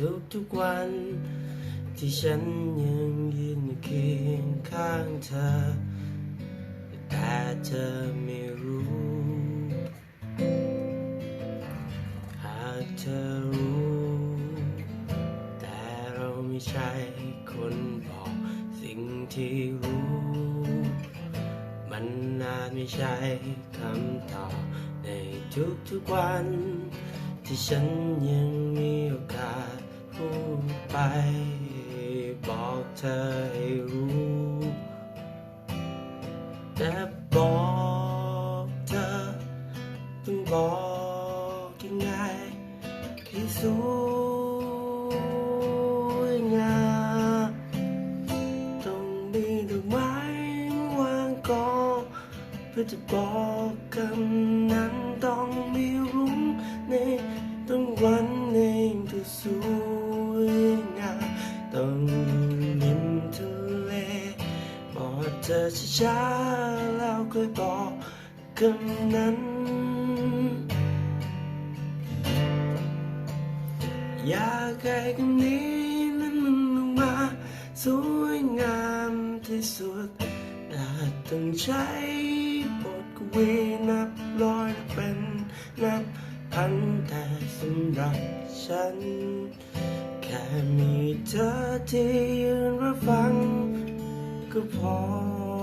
ทุกทุกวัน ที่ฉันยังยืนเคียงข้างเธอ แต่เธอไม่รู้ หากเธอรู้ แต่เราไม่ใช่คนบอกสิ่งที่รู้ มันอาจไม่ใช่คำตอบในทุกๆวัน ที่ฉันยังมีโอ เธอให้รู้แต่บอกเธอต้องบอกยังไงให้สวยงามต้องมีดอกไม้วางกองเพื่อจะบอกคำนั้นต้อง เธอช้าๆแล้วค่อยบอกคำนั้น อยากให้คำนี้นั้นมันออกมาสวยงามที่สุดอาจต้องใช้บทกวีนับร้อยเป็นนับพันแต่สำหรับฉัน แค่มีเธอที่ยืนรับฟัง ก็พอ